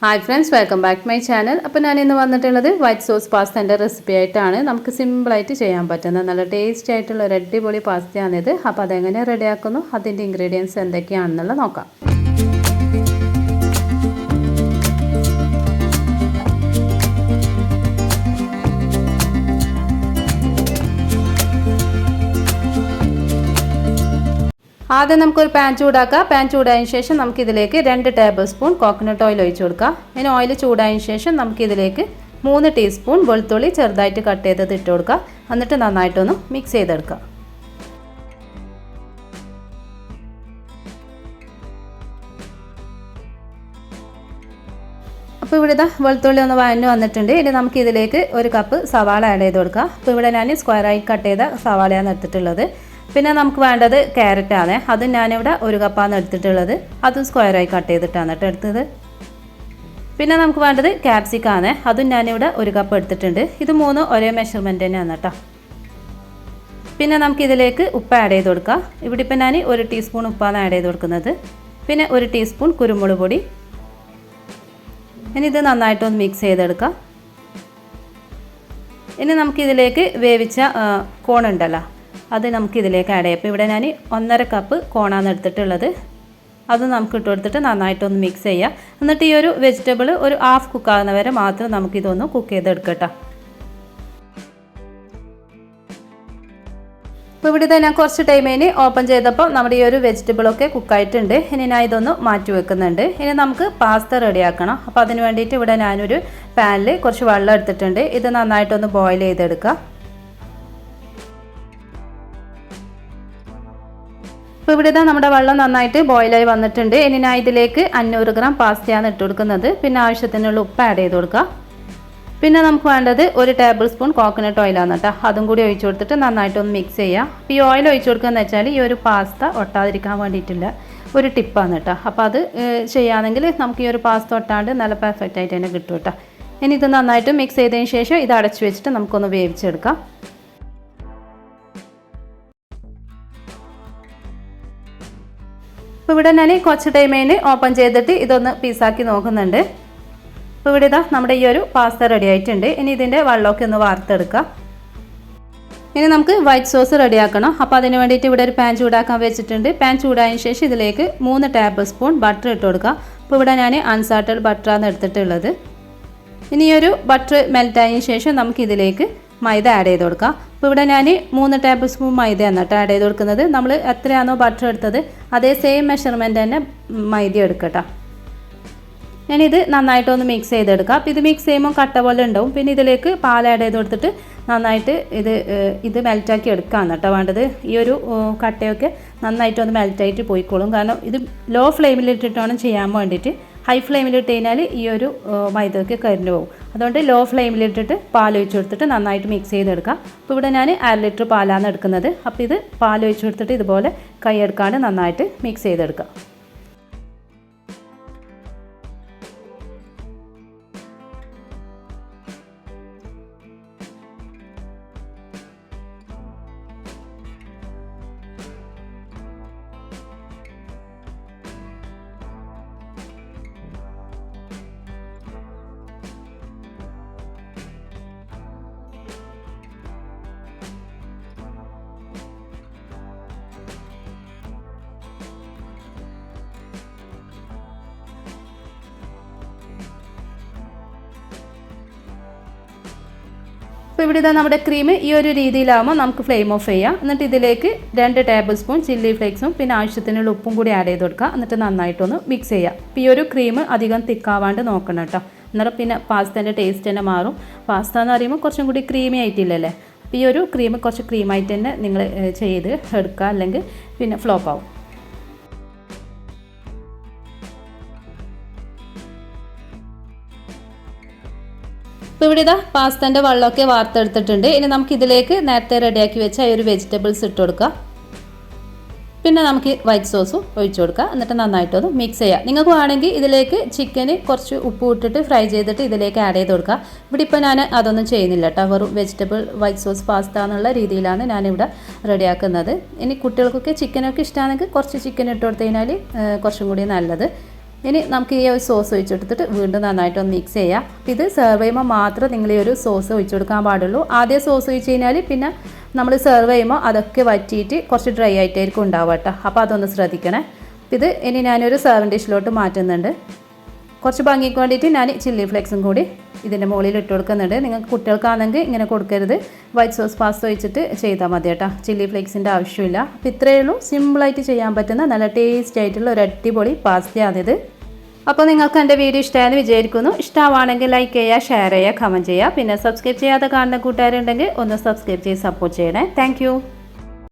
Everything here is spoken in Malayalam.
Hi friends welcome back to my channel അപ്പോൾ ഞാൻ ഇന്ന് വന്നിട്ടുള്ളത് വൈറ്റ് സോസ് പാസ്തേന്റെ റെസിപ്പി ആയിട്ടാണ്. നമുക്ക് സിമ്പിളായിട്ട് ചെയ്യാൻ പറ്റുന്ന നല്ല ടേസ്റ്റി ആയിട്ടുള്ള ഒരു അടിപൊളി പാസ്തയാണിത് അപ്പോൾ അതെങ്ങനെ റെഡിയാക്കുന്നു അതിന്റെ ഇൻഗ്രീഡിയൻസ് എന്തൊക്കെയാണെന്നുള്ളത് നോക്കാം. ആദ്യം നമുക്കൊരു പാൻ ചൂടാക്കാം. പാൻ ചൂടായതിനു ശേഷം നമുക്കിതിലേക്ക് രണ്ട് ടേബിൾ സ്പൂൺ കോക്കനട്ട് ഓയിൽ ഒഴിച്ചു കൊടുക്കാം. ഇനി ഓയിൽ ചൂടായതിനു ശേഷം നമുക്കിതിലേക്ക് മൂന്ന് ടീസ്പൂൺ വെളുത്തുള്ളി ചെറുതായിട്ട് കട്ട് ചെയ്തത് ഇട്ട് കൊടുക്കുക എന്നിട്ട് നന്നായിട്ടൊന്ന് മിക്സ് ചെയ്തെടുക്കുക അപ്പോൾ ഇവിടെ വെളുത്തുള്ളി ഒന്ന് വഴഞ്ഞു വന്നിട്ടുണ്ട്. ഇനി നമുക്ക് ഇതിലേക്ക് ഒരു കപ്പ് സവാള ആഡ് ചെയ്ത് കൊടുക്കുക അപ്പോൾ ഇവിടെ ഞാൻ സ്ക്വയറായി കട്ട് ചെയ്ത സവാളയാണ് എടുത്തിട്ടുള്ളത്. പിന്നെ നമുക്ക് വേണ്ടത് ക്യാരറ്റാണ് അതും ഞാനിവിടെ ഒരു കപ്പാണ് എടുത്തിട്ടുള്ളത്. അതും സ്ക്വയറായി കട്ട് ചെയ്തിട്ടാണ് കേട്ടോ എടുത്തത്. പിന്നെ നമുക്ക് വേണ്ടത് ക്യാപ്സിക്കാണ് അതും ഞാനിവിടെ ഒരു കപ്പ് എടുത്തിട്ടുണ്ട്. ഇത് മൂന്ന് ഒരേ മെഷർമെന്റ് തന്നെയാണ് കേട്ടോ. പിന്നെ നമുക്ക് ഇതിലേക്ക് ഉപ്പ് ആഡ് ചെയ്ത് കൊടുക്കാം. ഇവിടെ ഇപ്പം ഞാൻ ഒരു ടീസ്പൂൺ ഉപ്പാണ് ആഡ് ചെയ്ത് കൊടുക്കുന്നത്. പിന്നെ ഒരു ടീസ്പൂൺ കുരുമുളക് പൊടി. ഇനി ഇത് നന്നായിട്ടൊന്ന് മിക്സ് ചെയ്തെടുക്കാം. ഇനി നമുക്കിതിലേക്ക് വേവിച്ച കോണുണ്ടല്ലോ അത് നമുക്ക് ഇതിലേക്ക് ആഡ് ചെയ്യാം. അപ്പോൾ ഇവിടെ ഞാൻ ഒന്നര കപ്പ് കോണാന്ന് എടുത്തിട്ടുള്ളത്. അത് നമുക്ക് ഇട്ട് കൊടുത്തിട്ട് നന്നായിട്ടൊന്ന് മിക്സ് ചെയ്യാം. എന്നിട്ട് ഈ ഒരു വെജിറ്റബിൾ ഒരു ഹാഫ് കുക്കാകുന്ന വരെ മാത്രം നമുക്കിതൊന്ന് കുക്ക് ചെയ്തെടുക്കട്ടോ. അപ്പോൾ ഇവിടെ ഞാൻ കുറച്ച് ടൈമിന് ഓപ്പൺ ചെയ്തപ്പോൾ നമ്മുടെ ഈ ഒരു വെജിറ്റബിളൊക്കെ കുക്കായിട്ടുണ്ട് ഇനി ഞാൻ ഇതൊന്ന് മാറ്റി വെക്കുന്നുണ്ട്. ഇനി നമുക്ക് പാസ്ത റെഡിയാക്കണം അപ്പോൾ അതിന് വേണ്ടിയിട്ട് ഇവിടെ ഞാനൊരു പാനിൽ കുറച്ച് വെള്ളം എടുത്തിട്ടുണ്ട്. ഇത് നന്നായിട്ടൊന്ന് ബോയിൽ ചെയ്തെടുക്കുക അപ്പോൾ ഇവിടെ ഇതാ നമ്മുടെ വെള്ളം നന്നായിട്ട് ബോയിലായി വന്നിട്ടുണ്ട്. ഇനി ഞാൻ ഇതിലേക്ക് അഞ്ഞൂറ് ഗ്രാം പാസ്തയാണ് ഇട്ട് കൊടുക്കുന്നത്. പിന്നെ ആവശ്യത്തിനുള്ള ഉപ്പ് ആഡ് ചെയ്ത് കൊടുക്കുക. പിന്നെ നമുക്ക് വേണ്ടത് ഒരു ടേബിൾ സ്പൂൺ കോക്കനട്ട് ഓയിലാണ് കേട്ടോ അതും കൂടി ഒഴിച്ചു കൊടുത്തിട്ട് നന്നായിട്ടൊന്ന് മിക്സ് ചെയ്യാം ഈ ഓയിൽ ഒഴിച്ചു കൊടുക്കുകയെന്ന് വെച്ചാൽ ഈ ഒരു പാസ്ത ഒട്ടാതിരിക്കാൻ വേണ്ടിയിട്ടുള്ള ഒരു ടിപ്പാണ് കേട്ടോ അപ്പോൾ അത് ചെയ്യുകയാണെങ്കിൽ നമുക്ക് ഈ ഒരു പാസ്ത ഒട്ടാണ്ട് നല്ല പെർഫെക്റ്റ് ആയിട്ട് തന്നെ കിട്ടും കേട്ടോ ഇനി ഇത് നന്നായിട്ട് മിക്സ് ചെയ്തതിന് ശേഷം ഇത് അടച്ചു വെച്ചിട്ട് നമുക്കൊന്ന് വേവിച്ചെടുക്കാം. അപ്പോൾ ഇവിടെ ഞാൻ കുറച്ച് ടൈമിന് ഓപ്പൺ ചെയ്തിട്ട് ഇതൊന്ന് പീസാക്കി നോക്കുന്നുണ്ട്. അപ്പോൾ ഇവിടെ ഇതാ നമ്മുടെ ഈ ഒരു പാസ്ത റെഡി ആയിട്ടുണ്ട്. ഇനി ഇതിന്റെ വെള്ളമൊക്കെ ഒന്ന് വാർത്തെടുക്കാം. ഇനി നമുക്ക് വൈറ്റ് സോസ് റെഡിയാക്കണം അപ്പോൾ അതിന് വേണ്ടിയിട്ട് ഇവിടെ ഒരു പാൻ ചൂടാക്കാൻ വെച്ചിട്ടുണ്ട്. പാൻ ചൂടായതിനു ശേഷം ഇതിലേക്ക് മൂന്ന് ടേബിൾ സ്പൂൺ ബട്ടർ ഇട്ട് കൊടുക്കുക അപ്പോൾ ഇവിടെ ഞാൻ അൺസാൾട്ടഡ് ബട്ടറാണ് എടുത്തിട്ടുള്ളത്. ഇനി ഒരു ബട്ടർ മെൽറ്റായതിനു ശേഷം നമുക്ക് ഇതിലേക്ക് മൈദ ആഡ് ചെയ്ത് കൊടുക്കുക. അപ്പോൾ ഇവിടെ ഞാൻ മൂന്ന് ടേബിൾ സ്പൂൺ മൈദയാണ് കേട്ടോ ആഡ് ചെയ്ത് കൊടുക്കുന്നത്. നമ്മൾ എത്രയാണോ ബട്ടർ എടുത്തത് അതേ സെയിം മെഷർമെന്റ് തന്നെ മൈദ എടുക്കട്ടോ. ഞാനിത് നന്നായിട്ടൊന്ന് മിക്സ് ചെയ്തെടുക്കാം അപ്പോൾ ഇത് മിക്സ് ചെയ്യുമ്പോൾ കട്ട പോലെ ഉണ്ടാവും. പിന്നെ ഇതിലേക്ക് പാൽ ആഡ് ചെയ്ത് കൊടുത്തിട്ട് നന്നായിട്ട് ഇത് ഇത് മെൽറ്റാക്കി എടുക്കാമെന്ന് കേട്ടോ വേണ്ടത്. ഈ ഒരു കട്ടയൊക്കെ നന്നായിട്ടൊന്ന് മെൽറ്റായിട്ട് പോയിക്കോളും. കാരണം ഇത് ലോ ഫ്ലെയിമിലിട്ടിട്ട് വേണം ചെയ്യാൻ വേണ്ടിയിട്ട്. ഹൈ ഫ്ലെയിമിലിട്ട് കഴിഞ്ഞാൽ ഈ ഒരു മൈദക്ക് കരിഞ്ഞു പോകും. അതുകൊണ്ട് ലോ ഫ്ലെയിമിലിട്ടിട്ട് പാൽ ഒഴിച്ച് കൊടുത്തിട്ട് നന്നായിട്ട് മിക്സ് ചെയ്തെടുക്കാം അപ്പോൾ ഇവിടെ ഞാൻ അര ലിറ്റർ പാലാണ് എടുക്കുന്നത്. അപ്പോൾ ഇത് പാൽ ഒഴിച്ച് കൊടുത്തിട്ട് ഇതുപോലെ കൈയെടുക്കാണ്ട് നന്നായിട്ട് മിക്സ് ചെയ്തെടുക്കാം അപ്പോൾ ഇവിടെ ഇതാ നമ്മുടെ ക്രീം ഈ ഒരു രീതിയിലാകുമ്പോൾ നമുക്ക് ഫ്ലെയിം ഓഫ് ചെയ്യാം. എന്നിട്ട് ഇതിലേക്ക് രണ്ട് ടേബിൾ സ്പൂൺ ചില്ലി ഫ്ലേക്സും പിന്നെ ആവശ്യത്തിനുള്ള ഉപ്പും കൂടി ആഡ് ചെയ്ത് കൊടുക്കുക എന്നിട്ട് നന്നായിട്ടൊന്ന് മിക്സ് ചെയ്യാം. അപ്പോൾ ഈ ഒരു ക്രീം അധികം തിക്കാവാണ്ട് നോക്കണം കേട്ടോ. എന്നിട്ട് പിന്നെ പാസ്തേന്റെ ടേസ്റ്റ് തന്നെ മാറും. പാസ്ത എന്ന് പറയുമ്പോൾ കുറച്ചും കൂടി ക്രീമി ആയിട്ടില്ലല്ലേ? അപ്പോൾ ഈ ഒരു ക്രീം കുറച്ച് ക്രീമായിട്ട് തന്നെ നിങ്ങൾ ചെയ്ത് എടുക്കുക. അല്ലെങ്കിൽ പിന്നെ ഫ്ലോപ്പ് ആവും. ഇപ്പോൾ ഇവിടെ ഇതാ പാസ്തന്റെ വെള്ളമൊക്കെ വാർത്തെടുത്തിട്ടുണ്ട്. ഇനി നമുക്ക് ഇതിലേക്ക് നേരത്തെ റെഡിയാക്കി വെച്ച ഈ ഒരു വെജിറ്റബിൾസ് ഇട്ട് കൊടുക്കുക പിന്നെ നമുക്ക് വൈറ്റ് സോസും ഒഴിച്ചു കൊടുക്കുക എന്നിട്ട് നന്നായിട്ടൊന്ന് മിക്സ് ചെയ്യുക നിങ്ങൾക്ക് വേണമെങ്കിൽ ഇതിലേക്ക് ചിക്കന് കുറച്ച് ഉപ്പ് ഇട്ടിട്ട് ഫ്രൈ ചെയ്തിട്ട് ഇതിലേക്ക് ആഡ് ചെയ്ത് കൊടുക്കുക ഇവിടെ ഇപ്പോൾ ഞാൻ അതൊന്നും ചെയ്യുന്നില്ല കേട്ടോ വെറും വെജിറ്റബിൾ വൈറ്റ് സോസ് പാസ്ത എന്നുള്ള രീതിയിലാണ് ഞാനിവിടെ റെഡിയാക്കുന്നത്. ഇനി കുട്ടികൾക്കൊക്കെ ചിക്കനൊക്കെ ഇഷ്ടമാണെങ്കിൽ കുറച്ച് ചിക്കൻ ഇട്ട് കൊടുത്തു കഴിഞ്ഞാൽ കുറച്ചും കൂടി നല്ലത്. ഇനി നമുക്ക് ഈ ഒരു സോസ് ഒഴിച്ചെടുത്തിട്ട് വീണ്ടും നന്നായിട്ട് ഒന്ന് മിക്സ് ചെയ്യാം ഇത് സെർവ് ചെയ്യുമ്പോൾ മാത്രം നിങ്ങൾ ഈ ഒരു സോസ് ഒഴിച്ചു കൊടുക്കാൻ പാടുള്ളൂ. ആദ്യം സോസ് ഒഴിച്ച് കഴിഞ്ഞാൽ പിന്നെ നമ്മൾ സെർവ് ചെയ്യുമ്പോൾ അതൊക്കെ വറ്റിയിട്ട് കുറച്ച് ഡ്രൈ ആയിട്ടായിരിക്കും ഉണ്ടാവുക കേട്ടോ. അപ്പോൾ അതൊന്ന് ശ്രദ്ധിക്കണേ. ഇത് ഇനി ഞാനൊരു സെർവിങ് ഡിഷിലോട്ട് മാറ്റുന്നുണ്ട്. കുറച്ച് ഭംഗിക്ക് വേണ്ടിയിട്ട് ഞാൻ ചില്ലി ഫ്ലേക്സും കൂടി ഇതിന്റെ മുകളിൽ ഇട്ട് കൊടുക്കുന്നുണ്ട്. നിങ്ങൾക്ക് കുട്ടികൾക്കാണെങ്കിൽ ഇങ്ങനെ കൊടുക്കരുത്. വൈറ്റ് സോസ് പാസ്ത ഒഴിച്ചിട്ട് ചെയ്താൽ മതി കേട്ടോ. ചില്ലി ഫ്ലേക്സിന്റെ ആവശ്യമില്ല. അപ്പോൾ ഇത്രയേ ഉള്ളൂ. സിമ്പിളായിട്ട് ചെയ്യാൻ പറ്റുന്ന നല്ല ടേസ്റ്റ് ആയിട്ടുള്ള ഒരു അടിപൊളി പാസ്തയാണിത് അപ്പോൾ നിങ്ങൾക്ക് എന്റെ വീഡിയോ ഇഷ്ടമായെന്ന് വിചാരിക്കുന്നു. ഇഷ്ടമാണെങ്കിൽ ലൈക്ക് ചെയ്യുക ഷെയർ ചെയ്യുക കമന്റ് ചെയ്യുക. പിന്നെ സബ്സ്ക്രൈബ് ചെയ്യാതെ കാണുന്ന കൂട്ടുകാരുണ്ടെങ്കിൽ ഒന്ന് സബ്സ്ക്രൈബ് ചെയ്ത് സപ്പോർട്ട് ചെയ്യണേ. താങ്ക്